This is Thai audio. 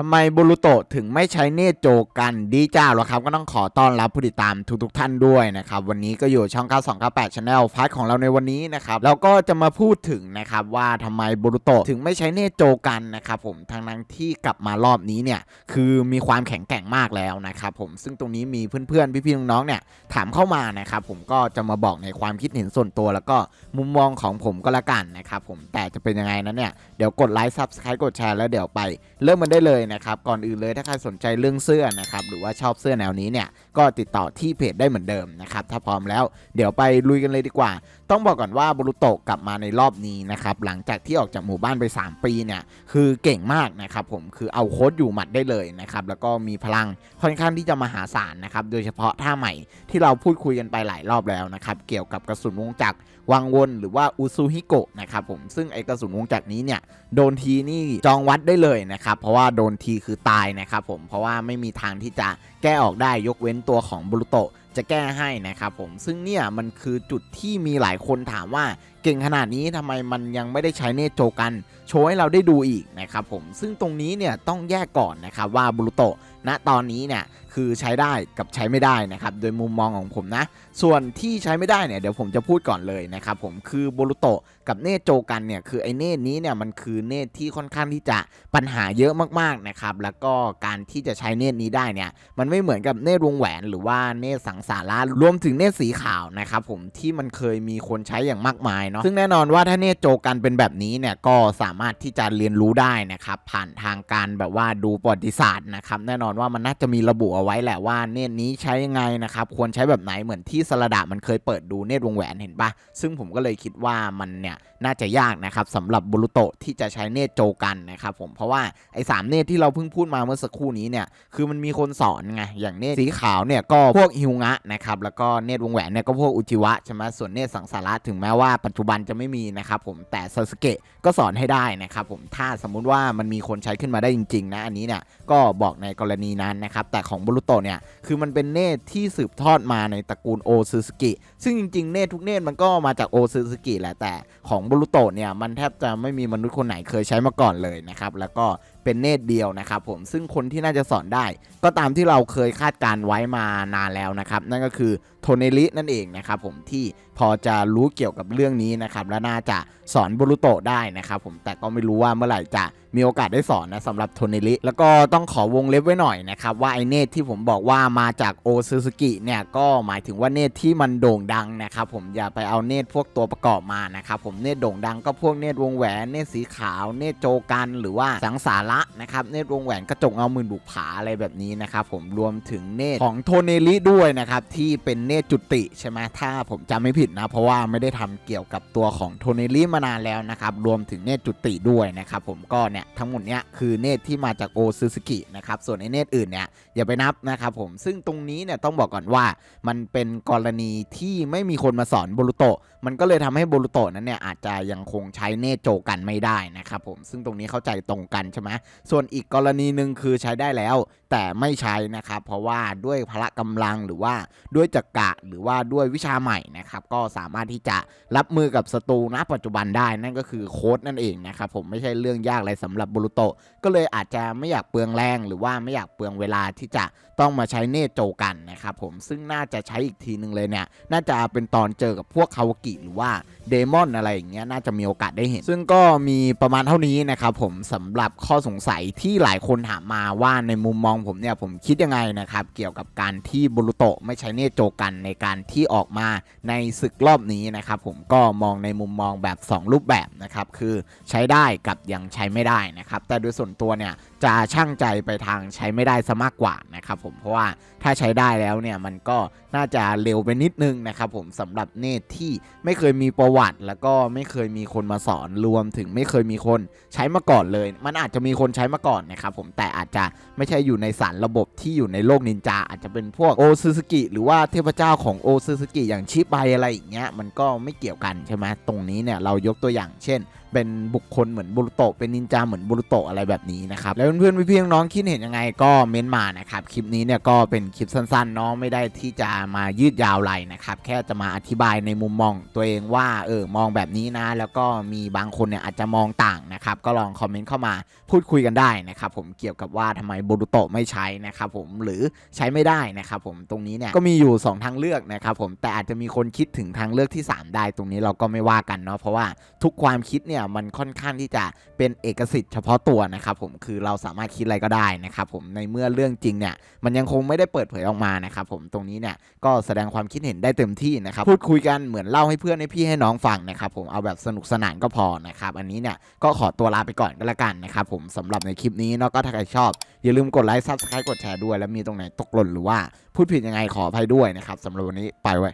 ทำไมบุรุโตถึงไม่ใช้เนตโจกันดีจ้าหรอครับ ก็ต้องขอต้อนรับผู้ติดตามทุกๆท่านด้วยนะครับ วันนี้ก็อยู่ช่อง 9298 Channel พาร์ทของเราในวันนี้นะครับเราก็จะมาพูดถึงนะครับว่าทำไมบุรุโตถึงไม่ใช้เนตโจกันนะครับผมทางนั้นที่กลับมารอบนี้เนี่ยคือมีความแข็งแกร่งมากแล้วนะครับผมซึ่งตรงนี้มีเพื่อนๆ พี่ๆน้องๆเนี่ยถามเข้ามานะครับผมก็จะมาบอกในความคิดเห็นส่วนตัว แล้วก็มุมมองของผมก็แล้วกันนะครับผมแต่จะเป็นยังไงนั้นเนี่ยเดี๋ยวกดไลค์ซับสไครต์กดแชร์แล้วเดี๋ยวไป เริ่มมันได้เลยนะครับก่อนอื่นเลยถ้าใครสนใจเรื่องเสื้อนะครับหรือว่าชอบเสื้อแนวนี้เนี่ยก็ติดต่อที่เพจได้เหมือนเดิมนะครับถ้าพร้อมแล้วเดี๋ยวไปลุยกันเลยดีกว่า ต้องบอกก่อนว่าบรุโตะกลับมาในรอบนี้นะครับหลังจากที่ออกจากหมู่บ้านไป 3 ปีเนี่ยคือเก่งมากนะครับผมคือเอาโค้ดอยู่หมัดได้เลยนะครับแล้วก็มีพลังค่อนข้างที่จะมหาศาลนะครับโดยเฉพาะท่าใหม่ที่เราพูดคุยกันไปหลายรอบแล้วนะครับเกี่ยวกับกระสุนวงจักรวังวนหรือว่าอุซุฮิโกะนะครับผมซึ่งไอกระสุนวงจักรนี้เนี่ยโดนทีนี่จองวัดได้เลยนะครับเพราะว่าโดนทีคือตายนะครับผมเพราะว่าไม่มีทางที่จะแก้ออกได้ยกเว้นตัวของบรูโตะ จะแก้ให้นะครับผมซึ่งเนี่ยมันคือจุดที่มีหลายคนถามว่า ก่งขนาดนี้ทำไมมันยังไม่ได้ใช้เนโจกัน โชว์ให้เราได้ดูอีกนะครับผมซึ่งตรงนี้เนี่ยต้องแยกก่อนนะครับว่าบรูโตะณตอนนี้เนี่ยคือใช้ได้กับใช้ไม่ได้นะครับโดยมุมมองของผมนะ ส่วนที่ใช้ไม่ได้เนี่ยเดี๋ยวผมจะพูดก่อนเลยนะครับผมคือโบรุโตะกับเนตโจกันเนี่ยคือไอเนตนี้เนี่ยมันคือเนตที่ค่อนข้างที่จะปัญหาเยอะมากๆนะครับแล้วก็การที่จะใช้เนตนี้ได้เนี่ยมันไม่เหมือนกับเนตรวงแหวนหรือว่าเนตสังสารารวมถึงเนตสีขาวนะครับผมที่มันเคยมีคนใช้อย่างมากมายเนาะซึ่งแน่นอนว่าถ้าเนตรโจกันเป็นแบบนี้เนี่ยก็สามารถที่จะเรียนรู้ได้นะครับผ่านทางการแบบว่าดูประวัติศาสตร์นะครับแน่นอนว่ามันน่าจะมีระบุเอาไว้แหละว่าเนตรนี้ใช้ยังไงนะครับควรใช้แบบไหนเหมือนที่สลดามันเคยเปิดดูเนตรวงแหวนเห็นปะซึ่งผมก็เลยคิดว่ามันเนี่ยน่าจะยากนะครับสำหรับบุรุโตะที่จะใช้เนตรโจกันนะครับผมเพราะว่าไอ้สามเนตรที่เราเพิ่งพูดมาเมื่อสักครู่นี้เนี่ยคือมันมีคนสอนไงอย่างเนตรสีขาวเนี่ยก็พวกฮิวงะนะครับแล้วก็เนตรวงแหวนเนี่ยก็พวกอุจิวะใช่ไหมส่วนเนตรสังสาระถึงแม้ว่าปัจจุบันจะไม่มีนะครับผมแต่ซาสเกะก็สอนให้ได้นะครับผมถ้าสมมุติว่ามันมีคนใช้ขึ้นมาได้จริงๆนะอันนี้เนี่ยก็บอกในกรณีนั้นนะครับแต่ของบุรุโตเนี่ยคือมันเป็นเนตที่สืบทอดมาในตระกูลโอซึสกิซึ่งจริงๆเนตทุกเนตมันก็มาจากโอซึสกิแหละแต่ของบุรุโตเนี่ยมันแทบจะไม่มีมนุษย์คนไหนเคยใช้มาก่อนเลยนะครับแล้วก็ เป็นเนตรเดียวนะครับผมซึ่งคนที่น่าจะสอนได้ ก็ตามที่เราเคยคาดการไว้มานานแล้วนะครับ นั่นก็คือโทเนลินั่นเองนะครับผมที่พอจะรู้เกี่ยวกับเรื่องนี้นะครับและน่าจะสอนบุรุโตได้นะครับผมแต่ก็ไม่รู้ว่าเมื่อไหร่จะมีโอกาสได้สอนนะสำหรับโทเนลิแล้วก็ต้องขอวงเล็บไว้หน่อยนะครับ ว่าไอเนตที่ผมบอกว่ามาจากโอซึสกิเนี่ยก็หมายถึงว่าเนตที่มันโด่งดังนะครับผมอย่าไปเอาเนตพวกตัวประกอบมานะครับผมเนตโด่งดังก็พวกเนตวงแหวนเนตสีขาว เนตโจกันหรือว่าสังสาระนะครับเนตวงแหวนกระจกเงาหมื่นบุกผาอะไรแบบนี้นะครับผมรวมถึงเนตของโทเนลิด้วยนะครับที่เป็นเนตจุติใช่ไหมถ้าผมจำไม่ผิดนะ เพราะว่าไม่ได้ทำเกี่ยวกับตัวของโทเนลิมานานแล้วนะครับรวมถึงเนตจุติด้วยนะครับผมก็เนี่ยทั้งหมดเนี้ยคือเนตที่มาจากโอซึสกินะครับส่วนไอเนตอื่นเนี่ยอย่าไปนับนะครับผมซึ่งตรงนี้เนี่ยต้องบอกก่อนว่ามันเป็นกรณีที่ไม่มีคนมาสอนโบรุโตะมันก็เลยทำให้โบรุโตะนั้นเนี่ยอาจจะยังคงใช้เนตโจกันไม่ได้นะครับผมซึ่งตรงนี้เข้าใจตรงกันใช่ไหมส่วนอีกกรณีหนึ่งคือใช้ได้แล้ว แต่ไม่ใช้นะครับเพราะว่าด้วยพละกำลังหรือว่าด้วยจักระหรือว่าด้วยวิชาใหม่นะครับก็สามารถที่จะรับมือกับศัตรูณปัจจุบันได้นั่นก็คือโค้ดนั่นเองนะครับผมไม่ใช่เรื่องยากอะไรสำหรับบรุโตก็เลยอาจจะไม่อยากเปลืองแรงหรือว่าไม่อยากเปลืองเวลาที่จะต้องมาใช้เนตโจกันนะครับผมซึ่งน่าจะใช้อีกทีหนึ่งเลยเนี่ยน่าจะเป็นตอนเจอกับพวกคาวากิหรือว่าเดมอนอะไรอย่างเงี้ยน่าจะมีโอกาสได้เห็น ซึ่งก็มีประมาณเท่านี้นะครับผมสำหรับข้อสงสัยที่หลายคนถามมาว่าในมุมมองผมเนี่ยผมคิดยังไงนะครับเกี่ยวกับการที่บุรุโตไม่ใช้เนตโจกันในการที่ออกมาในศึกรอบนี้นะครับผมก็มองในมุมมองแบบ 2 รูปแบบนะครับคือใช้ได้กับยังใช้ไม่ได้นะครับ แต่โดยส่วนตัวเนี่ยจะช่างใจไปทางใช้ไม่ได้ซะมากกว่านะครับผมเพราะว่าถ้าใช้ได้แล้วเนี่ยมันก็น่าจะเร็วไปนิดนึงนะครับผมสำหรับเนตที่ไม่เคยมีประวัติ แล้วก็ไม่เคยมีคนมาสอนรวมถึงไม่เคยมีคนใช้มาก่อนเลย มันอาจจะมีคนใช้มาก่อนนะครับผมแต่อาจจะไม่ใช่อยู่ในสารระบบที่อยู่ในโลกนินจาอาจจะเป็นพวกโอซึสกิหรือว่าเทพเจ้าของโอซึสกิอย่างชิบายอะไรอย่างเงี้ยมันก็ไม่เกี่ยวกันใช่ไหมตรงนี้เนี่ยเรายกตัวอย่างเช่น เป็นบุคคลเหมือนบุรุโตะเป็นนินจาเหมือนบุรุโตะอะไรแบบนี้นะครับ แล้วเพื่อนๆพี่ๆน้องๆคิดเห็นยังไงก็เม้นมานะครับ คลิปนี้เนี่ยก็เป็นคลิปสั้นๆเนาะไม่ได้ที่จะมายืดยาวไรนะครับ แค่จะมาอธิบายในมุมมองตัวเองว่าเออมองแบบนี้นะ แล้วก็มีบางคนเนี่ยอาจจะมองต่างนะครับ ก็ลองคอมเมนต์เข้ามาพูดคุยกันได้นะครับผมเกี่ยวกับว่าทำไมบุรุโตะไม่ใช้นะครับผมหรือใช้ไม่ได้นะครับผมตรงนี้เนี่ยก็มีอยู่ 2 ทางเลือกนะครับผมแต่อาจจะมีคนคิดถึงทางเลือกที่ 3 ได้ตรงนี้เราก็ไม่ว่ากันเนาะเพราะว่าทุกความคิดเนี่ยมันค่อนข้างที่จะเป็นเอกสิทธิ์เฉพาะตัวนะครับผมคือเราสามารถคิดอะไรก็ได้นะครับผมในเมื่อเรื่องจริงเนี่ยมันยังคงไม่ได้เปิดเผยออกมานะครับผมตรงนี้เนี่ยก็แสดงความคิดเห็นได้เต็มที่นะครับพูดคุยกันเหมือนเล่าให้เพื่อนให้พี่ให้น้องฟังนะครับผมเอาแบบสนุกสนานก็พอนะครับอันนี้เนี่ยก็ขอตัวลาไปก่อนก็แล้วกันนะครับผมสำหรับในคลิปนี้เนาะก็ถ้าใครชอบอย่าลืมกดไลค์ซับสไครต์กดแชร์ด้วย แล้วมีตรงไหนตกหล่นหรือว่าพูดผิดยังไงขออภัยด้วยนะครับสำหรับวันนี้ไปไว้